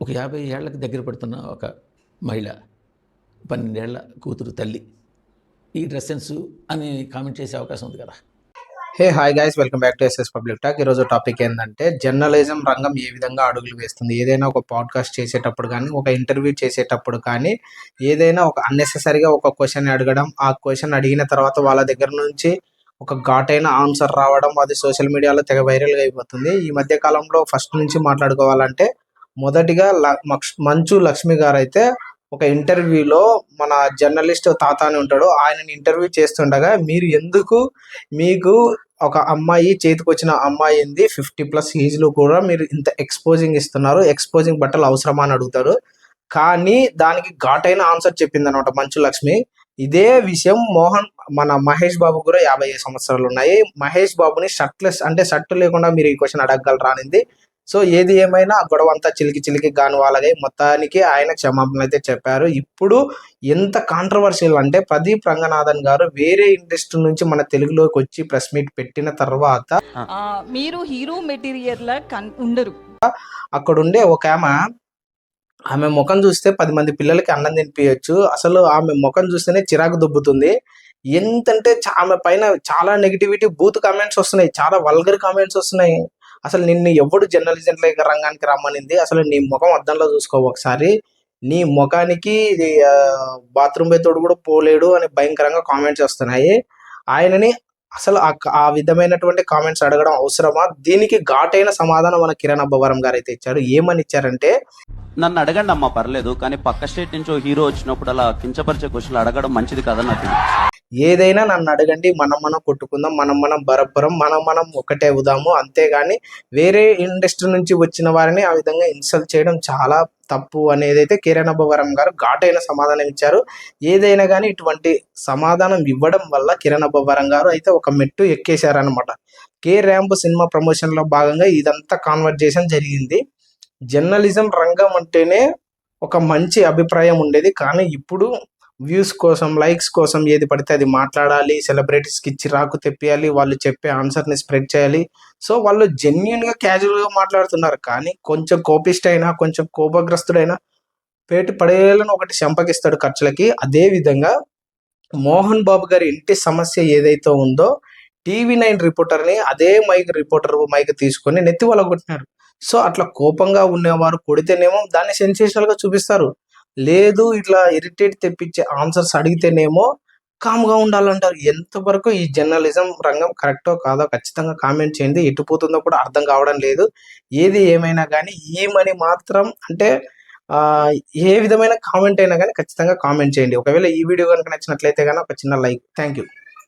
ఒక యాభై ఏళ్ళకి దగ్గర పడుతున్న ఒక మహిళ పన్నెండేళ్ళ కూతురు తల్లి ఈ డ్రెస్ సెన్స్ అని కామెంట్ చేసే అవకాశం ఉంది కదా. Hey hi guys welcome back to SS public talk. ఈరోజు టాపిక్ ఏంటంటే జర్నలిజం రంగం ఏ విధంగా అడుగులు వేస్తుంది? ఏదైనా ఒక పాడ్కాస్ట్ చేసేటప్పుడు కానీ ఒక ఇంటర్వ్యూ చేసేటప్పుడు కానీ ఏదైనా ఒక అన్నెసెసరీగా ఒక క్వశ్చన్ అడగడం ఆ క్వశ్చన్ అడిగిన తర్వాత వాళ్ళ దగ్గర నుంచి ఒక ఘాటైన ఆన్సర్ రావడం అది సోషల్ మీడియాలో తెగ వైరల్గా అయిపోతుంది. ఈ మధ్య కాలంలో ఫస్ట్ నుంచి మాట్లాడుకోవాలంటే మొదటిగా మక్ష్- మంచు లక్ష్మి గారు అయితే ఒక ఇంటర్వ్యూలో మన జర్నలిస్ట్ తాత అని ఉంటాడు ఆయనని ఇంటర్వ్యూ చేస్తుండగా మీరు ఎందుకు మీకు ఒక అమ్మాయి చేతికి వచ్చిన అమ్మాయి ఉంది ఫిఫ్టీ ప్లస్ ఏజ్లో కూడా మీరు ఇంత ఎక్స్పోజింగ్ ఇస్తున్నారు ఎక్స్పోజింగ్ బట్టలు అవసరమా అని అడుగుతారు. కానీ దానికి ఘాటైన ఆన్సర్ చెప్పింది అనమాట మంచు లక్ష్మి. ఇదే విషయం మోహన్ మన మహేష్ బాబు కూడా యాభై ఐదు సంవత్సరాలు ఉన్నాయి. మహేష్ బాబుని షర్ట్లెస్ అంటే షర్ట్ లేకుండా మీరు ఈ క్వశ్చన్ అడగగలరా అనింది. సో ఏది ఏమైనా ఆ గొడవ అంతా చిలికి చిలికి గాని వాళ్ళగా మొత్తానికి ఆయన క్షమాపణ అయితే చెప్పారు. ఇప్పుడు ఎంత కాంట్రవర్షియల్ అంటే ప్రదీప్ రంగనాథన్ గారు వేరే ఇండస్ట్రీ నుంచి మన తెలుగులోకి వచ్చి ప్రెస్ మీట్ పెట్టిన తర్వాత మీరు హీరో మెటీరియల్ ఉండరు. అక్కడ ఉండే ఒక ఆమె ఆమె ముఖం చూస్తే పది మంది పిల్లలకి అన్నం తినిపించచ్చు అసలు ఆమె ముఖం చూస్తేనే చిరాకు దుబ్బుతుంది. ఎంతంటే చా- ఆమె పైన చాలా నెగిటివిటీ బూత్ కామెంట్స్ వస్తున్నాయి. చాలా వల్గర్ కామెంట్స్ వస్తున్నాయి. అసలు నిన్ను ఎవడు జర్నలిజం రంగానికి రమ్మనింది? అసలు నీ ముఖం అద్దంలో చూసుకో ఒకసారి. నీ ముఖానికి బాత్రూమ్ తోడు కూడా పోలేడు అని భయంకరంగా కామెంట్స్ వస్తున్నాయి. ఆయనని అసలు ఆ ఆ విధమైనటువంటి కామెంట్స్ అడగడం అవసరమా? దీనికి ఘాటైన సమాధానం మన కిరణ్ అబ్బవరం గారు అయితే ఇచ్చారు. ఏమని ఇచ్చారంటే నన్ను అడగండి అమ్మా పర్లేదు కానీ పక్క స్టేట్ నుంచి హీరో వచ్చినప్పుడు అలా కించపరిచే క్వశ్చన్లు అడగడం మంచిది కదా నాకు. ఏదైనా నన్ను అడగండి మనం మనం కొట్టుకుందాం మనం మనం బరబ్బరం మనం మనం ఒకటే అవుదాము. అంతేగాని వేరే ఇండస్ట్రీ నుంచి వచ్చిన వారిని ఆ విధంగా ఇన్సల్ట్ చేయడం చాలా తప్పు అనేది అయితే కిరణ్ అబ్బవరం గారు ఘాటైన సమాధానం ఇచ్చారు. ఏదైనా కానీ ఇటువంటి సమాధానం ఇవ్వడం వల్ల కిరణ్ అబ్బవరం గారు అయితే ఒక మెట్టు ఎక్కేశారనమాట కే ర్యాంప్ సినిమా ప్రమోషన్లో భాగంగా ఇదంతా కాన్వర్జేషన్ జరిగింది. జర్నలిజం రంగం అంటేనే ఒక మంచి అభిప్రాయం ఉండేది. కానీ ఇప్పుడు వ్యూస్ కోసం లైక్స్ కోసం ఏది పడితే అది మాట్లాడాలి సెలబ్రిటీస్కి ఇచ్చి రాకు తెప్పియాలి వాళ్ళు చెప్పే ఆన్సర్ని స్ప్రెడ్ చేయాలి. సో వాళ్ళు జెన్యున్గా క్యాజువల్గా మాట్లాడుతున్నారు. కానీ కొంచెం కోపిస్ట్ అయినా కొంచెం కోపగ్రస్తుడైనా పేటు పడేయాలని ఒకటి శంపకిస్తాడు ఖర్చులకి. అదే విధంగా మోహన్ బాబు గారి ఇంటి సమస్య ఏదైతే ఉందో టీవీ నైన్ రిపోర్టర్ని అదే మైక్ రిపోర్టర్ మైక్ తీసుకొని నెత్తి కొట్టినారు సో అట్లా కోపంగా ఉండేవారు కొడితేనేమో దాన్ని సెన్సేషనల్గా చూపిస్తారు. లేదు ఇట్లా ఇరిటేట్ తెప్పించే ఆన్సర్స్ అడిగితేనేమో కామ్గా ఉండాలంటారు. ఎంతవరకు ఈ జర్నలిజం రంగం కరెక్టో కాదో ఖచ్చితంగా కామెంట్ చేయండి. ఎటు పోతుందో కూడా అర్థం కావడం లేదు. ఏది ఏమైనా కానీ ఏమని మాత్రం అంటే ఆ, ఏ విధమైన కామెంట్ అయినా కానీ ఖచ్చితంగా కామెంట్ చేయండి. ఒకవేళ ఈ వీడియో కనుక నచ్చినట్లయితే కానీ ఒక చిన్న లైక్ థ్యాంక్ యూ